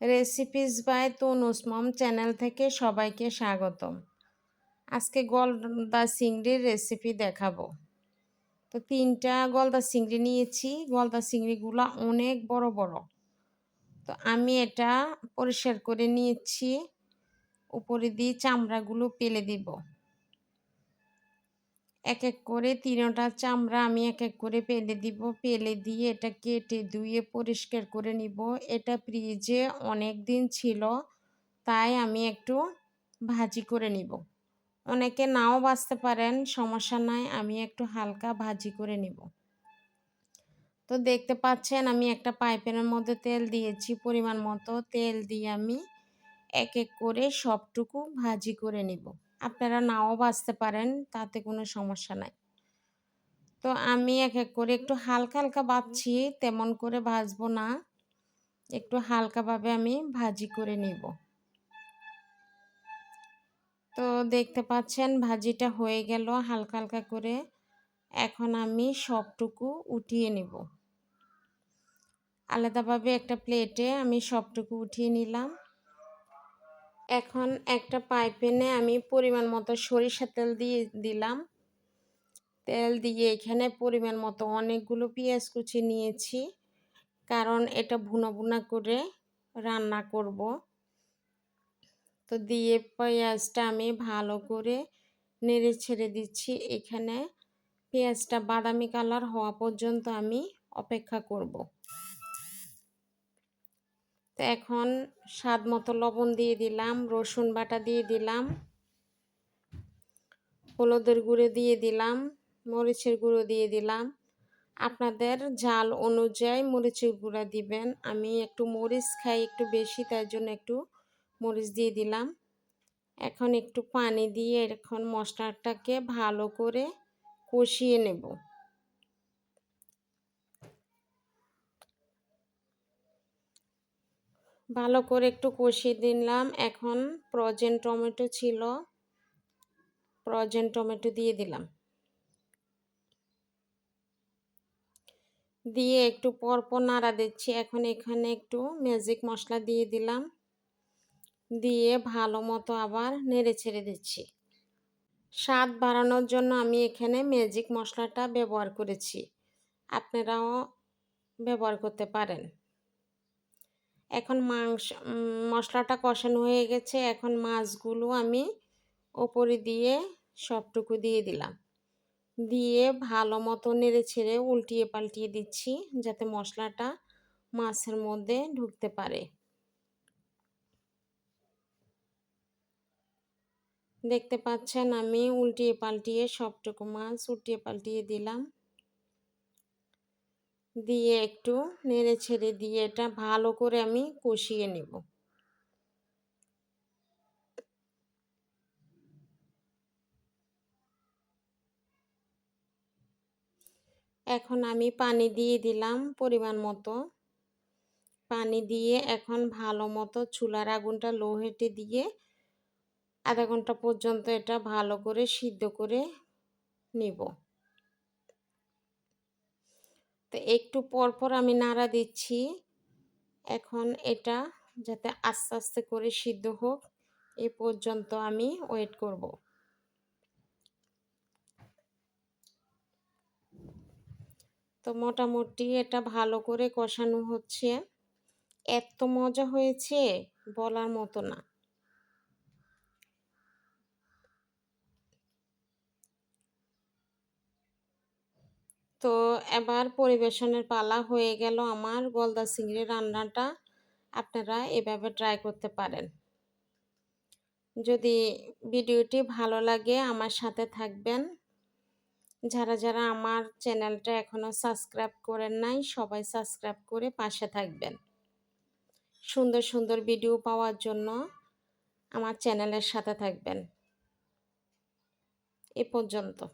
Recipes by Tanu's mom channel থেকে সবাইকে স্বাগতম। আজকে গলদা চিংড়ির রেসিপি দেখাবো। তো তিনটা গলদা চিংড়ি নিয়েছি। গলদা চিংড়িগুলো অনেক বড় বড়। তো আমি এটা পরিষ্কার করে নিয়েছি। উপরে দিয়ে চামড়াগুলো পেলে দিব। এক এক করে তিনটা চামড়া আমি এক এক করে পেলে দিব। পেলে দিয়ে এটা কেটে ধুয়ে পরিষ্কার করে নিব। এটা ফ্রিজে অনেক দিন ছিল, তাই আমি একটু ভাজি করে নিব। অনেকে নাও বাঁচতে পারেন, সমস্যা নাই, আমি একটু হালকা ভাজি করে নিব। তো দেখতে পাচ্ছেন, আমি একটা পাইপের মধ্যে তেল দিয়েছি, পরিমাণ মতো তেল দিয়ে আমি এক এক করে সবটুকু ভাজি করে নিব। আপনারা নাও বাঁচতে পারেন, তাতে কোনো সমস্যা নাই। তো আমি এক এক করে একটু হালকা হালকা বাঁচছি তেমন করে ভাজবো না। একটু হালকাভাবে আমি ভাজি করে নিব। তো দেখতে পাচ্ছেন ভাজিটা হয়ে গেল হালকা হালকা করে। এখন আমি সবটুকু উঠিয়ে নিব। আলাদাভাবে একটা প্লেটে আমি সবটুকু উঠিয়ে নিলাম। এখন একটা পাইপেনে আমি পরিমাণ মতো সরিষা তেল দিয়ে দিলাম। তেল দিয়ে এখানে পরিমাণ মতো অনেকগুলো পেঁয়াজ কুচি নিয়েছি, কারণ এটা ভুনা ভুনা করে রান্না করব। তো দিয়ে পেঁয়াজটা আমি ভালো করে নেড়ে ছেড়ে দিচ্ছি। এখানে পেঁয়াজটা বাদামি কালার হওয়া পর্যন্ত আমি অপেক্ষা করব। তো এখন স্বাদ মতো লবণ দিয়ে দিলাম, রসুন বাটা দিয়ে দিলাম, হলুদের গুঁড়ো দিয়ে দিলাম, মরিচের গুঁড়ো দিয়ে দিলাম। আপনাদের জাল অনুযায়ী মরিচের গুঁড়া দিবেন। আমি একটু মরিচ খাই একটু বেশি তার জন্য একটু মরিচ দিয়ে দিলাম। এখন একটু পানি দিয়ে এখন মশলাটাকে ভালো করে কষিয়ে নেব। ভালো করে একটু কষিয়ে দিলাম। এখন প্রজেন টমেটো ছিল প্রজেন টমেটো দিয়ে দিলাম। দিয়ে একটু পরপর নাড়া দিচ্ছি। এখন এখানে একটু ম্যাজিক মশলা দিয়ে দিলাম। দিয়ে ভালো মতো আবার নেড়ে ছেড়ে দিচ্ছি। স্বাদ বাড়ানোর জন্য আমি এখানে ম্যাজিক মশলাটা ব্যবহার করেছি। আপনারাও ব্যবহার করতে পারেন। এখন মাংস মশলাটা কষানো হয়ে গেছে। এখন মাছগুলো আমি ওপরে দিয়ে সবটুকু দিয়ে দিলাম। দিয়ে ভালো মতো নেড়ে ছেড়ে উল্টিয়ে পাল্টিয়ে দিচ্ছি যাতে মশলাটা মাছের মধ্যে ঢুকতে পারে। দেখতে পাচ্ছেন আমি উল্টিয়ে পাল্টিয়ে সবটুকু মাছ উল্টিয়ে পাল্টিয়ে দিলাম। দিয়ে একটু নেড়ে ছেড়ে দিয়ে এটা ভালো করে আমি কষিয়ে নেব। এখন আমি পানি দিয়ে দিলাম পরিমাণ মতো। পানি দিয়ে এখন ভালো মতো চুলার আগুনটা লো হেঁটে দিয়ে আধা ঘণ্টা পর্যন্ত এটা ভালো করে সিদ্ধ করে নিব। তো একটু পর পর আমি নাড়া দিচ্ছি। এখন এটা যাতে আস্তে আস্তে করে সিদ্ধ হোক, এ পর্যন্ত আমি ওয়েট করব। তো মোটামুটি এটা ভালো করে কষানো হচ্ছে। এত মজা হয়েছে বলার মতো না। তো এবার পরিবেশনের পালা হয়ে গেল আমার গলদা চিংড়ি রান্নাটা। আপনারা এভাবে ট্রাই করতে পারেন। যদি ভিডিওটি ভালো লাগে আমার সাথে থাকবেন। যারা যারা আমার চ্যানেলটা এখনও সাবস্ক্রাইব করেন নাই, সবাই সাবস্ক্রাইব করে পাশে থাকবেন। সুন্দর সুন্দর ভিডিও পাওয়ার জন্য আমার চ্যানেলের সাথে থাকবেন। এ পর্যন্ত।